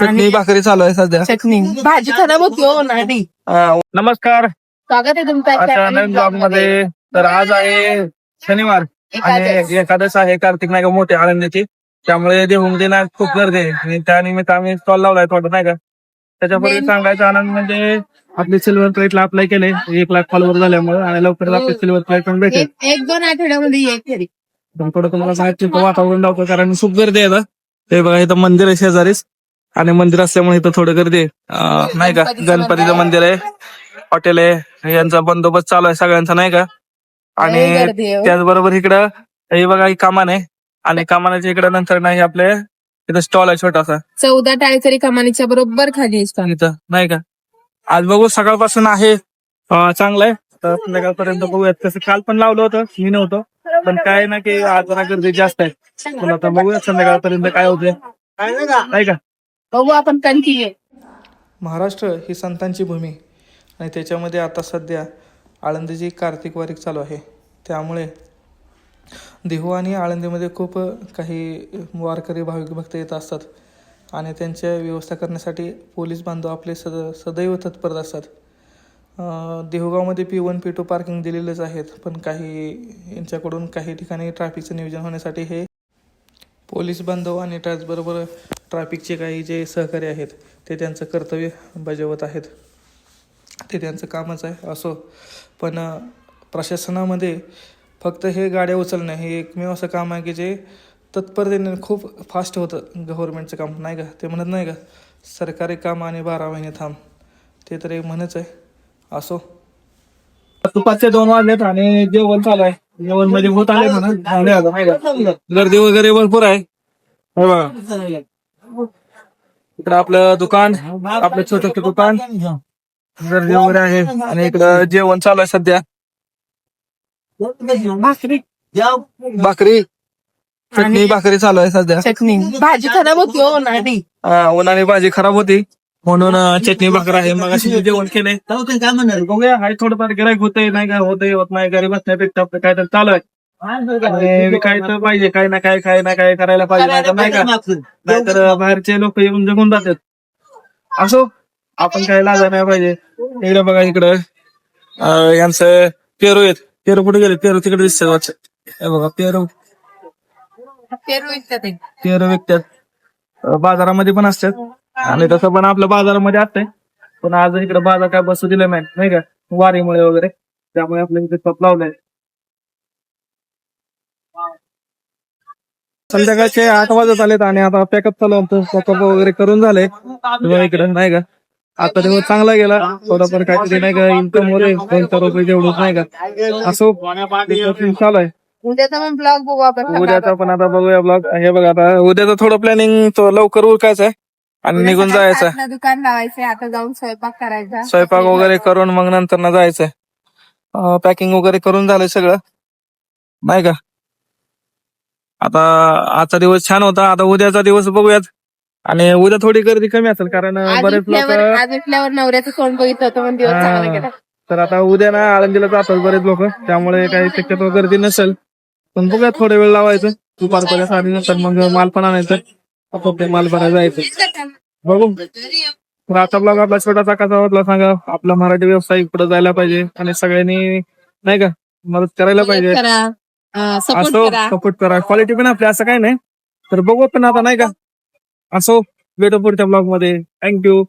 चटणी भाकरी चालू आहे सध्या. चटणी. भाजी खराब होती हो अं, नमस्कार. स्वागत आहे तुमचं आता नवीन ब्लॉगमध्ये. तर आज आहे शनिवार आणि एकादश आहे कार्तिक नाही का मोठे आनंदाची त्यामुळे देहूमध्ये ना खूप गर्दी आहे. आणि त्यानिमित्त आम्ही स्टॉल लावलाय थोडं नाही का? त्याच्यापूर्वी सांगायचा आनंद म्हणजे आपली सिल्वर प्लेटला अप्लाय केले. एक लाख फॉलोवर झाल्यामुळे आणि लवकरच आपली सिल्वर प्लेट पण भेटेल. एक एक दोन आठवड्यामध्ये ये तरी. पण थोडं तुम्हाला माहिती वातावरण लावतो कारण खूप गर्दी आहे इथं. ते बघा इथं मंदिर आहे शेजारीच. आणि मंदिर असल्यामुळे इथं थोडं गर्दी आहे. नाही का? गणपतीचं मंदिर आहे. हॉटेल आहे यांचा बंदोबस्त चालू आहे सगळ्यांचा नाही का? लय आणि गर्दी आहे हो. त्याचबरोबर इकडं हे बघा ही कामान आहे. आणि कामानाच्या इकडे नंतर नाही आपले इथं स्टॉल आहे छोटासा. चौदा टाळेकरी कमानीच्या बरोबर खाली आहे stall. इथं नाही का? आज बघू सकाळपासून आहे अं, चांगलं आहे. तर संध्याकाळपर्यंत बघूयात. कसं काल पण लावलं होतं मी नव्हतं. पण काय ना की आज जरा गर्दी जास्त आहे. पण आता बघूयात संध्याकाळपर्यंत काय होते नाही का? बघू आपण कंटिन्यू महाराष्ट्र ही संतांची भूमी आणि त्याच्यामध्ये आता सध्या आळंदीची कार्तिक वारीक चालू आहे. त्यामुळे देहू आणि आळंदीमध्ये खूप काही वारकरी भाविक भक्त येत असतात आणि त्यांच्या व्यवस्था करण्यासाठी पोलीस बांधव आपले सद सदैव तत्पर असतात. देहूगावमध्ये P one P two parking दिलेलेच आहेत पण काही यांच्याकडून काही ठिकाणी ट्रॅफिकचं नियोजन होण्यासाठी हे पोलीस बांधव आणि त्याचबरोबर ट्रॅफिकचे काही जे सहकारी आहेत ते त्यांचं कर्तव्य बजावत आहेत. ते त्यांचं कामच आहे असो. पण प्रशासनामध्ये फक्त हे गाड्या उचलणं हे एकमेव असं काम आहे की जे तत्परतेने खूप फास्ट होतं गव्हर्नमेंटचं काम. नाही का? ते म्हणत नाही का सरकारी काम आणि बारा महिने थांब. ते तर एक म्हणच आहे असो. दुपारचे दोन वाजलेत आणि जेवण चालू आहे. जेवणमध्ये होत आले म्हणून. गर्दी वगैरे भरपूर आहे. बघा इकडं आपलं दुकान आपलं छोटं दुकान. गर्दी वगैरे आहे. आणि इकडं जेवण चालू आहे सध्या. भाकरी. चटणी भाकरी चालू आहे सध्या. चटणी. भाजी खराब होती हो नाडी अं, उन्हाने भाजी खराब होती. म्हणून चटणी भाकर आहे. मग अशी जेवण केलंय. काय म्हणणार बघूया. हाय थोडंफार गिरायक होतंय नाही काय होतंय होत नाही. घरी बसण्यापेक्षा आपलं काय तर चालू आहे. काय तर पाहिजे काय ना काय काय ना काय करायला पाहिजे नाही का? नाहीतर बाहेरचे लोक येऊन जगून जातात. असो आपण काय लाजा नाही पाहिजे. इकडे बघा इकडं. यांचं पेरू आहेत. पेरू कुठे गेले? पेरू तिकडे दिसतात वाटतं. हे बघा पेरू. पेरू विकतात. पेरू विकतात. बाजारामध्ये पण असतात. आणि तसं पण आपल्या बाजारामध्ये असतंय पण आज इकडे बाजार काय बसू दिले नाही नाही का? वारीमुळे वगैरे. त्यामुळे आपल्या इथे लावलाय संध्याकाळचे आठ वाजत आलेत आणि आता पॅकअप चालू आमचं पॅकअप वगैरे करून झालंय. तेव्हा इकडे नाही का? आता दिवस चांगला गेला. थोडाफार काहीतरी नाही का? इन्कम होते दोन चार रुपये तेवढंच नाही का? असो चालू आहे. उद्याचा पण आता बघूया ब्लॉग हे बघा आता उद्याचं थोडं प्लॅनिंग तो लवकर उरकायचं आहे. आणि निघून जायचं दुकान लावायचंय. आता जाऊन स्वयंपाक करायचा. स्वयंपाक वगैरे करून मग नंतर ना जायचंय पॅकिंग वगैरे करून झालंय सगळं. नाही का? आता आजचा दिवस छान होता. आता उद्याचा दिवस बघूयात. आणि उद्या थोडी गर्दी कमी असेल कारण आज बरेच लोक उठल्यावर आज उठल्यावर नवऱ्याचं तोंड बघितलं होतं पण दिवस चांगला गेला. तर आता उद्या ना आळंदीला जातात बरेच लोक. त्यामुळे काही शक्यतो गर्दी नसेल. पण बघूया थोडा वेळ लावायचं. दुपारपर्यंत आणि नंतर मग माल पण आणायचं. आपापले माल भरायला जायचं. बघू. तर आता ब्लॉग आपला छोटासा कसा वाटला सांगा. आपला मराठी व्यवसाय पुढे जायला पाहिजे. आणि सगळ्यांनी नाही का? मदत करायला पाहिजे. सपोर्ट असो करा. सपोर्ट करा. क्वालिटी पण आपली असं काही नाही. तर बघू पण आता नाही का? असो भेटू पुढच्या ब्लॉगमध्ये. थँक्यू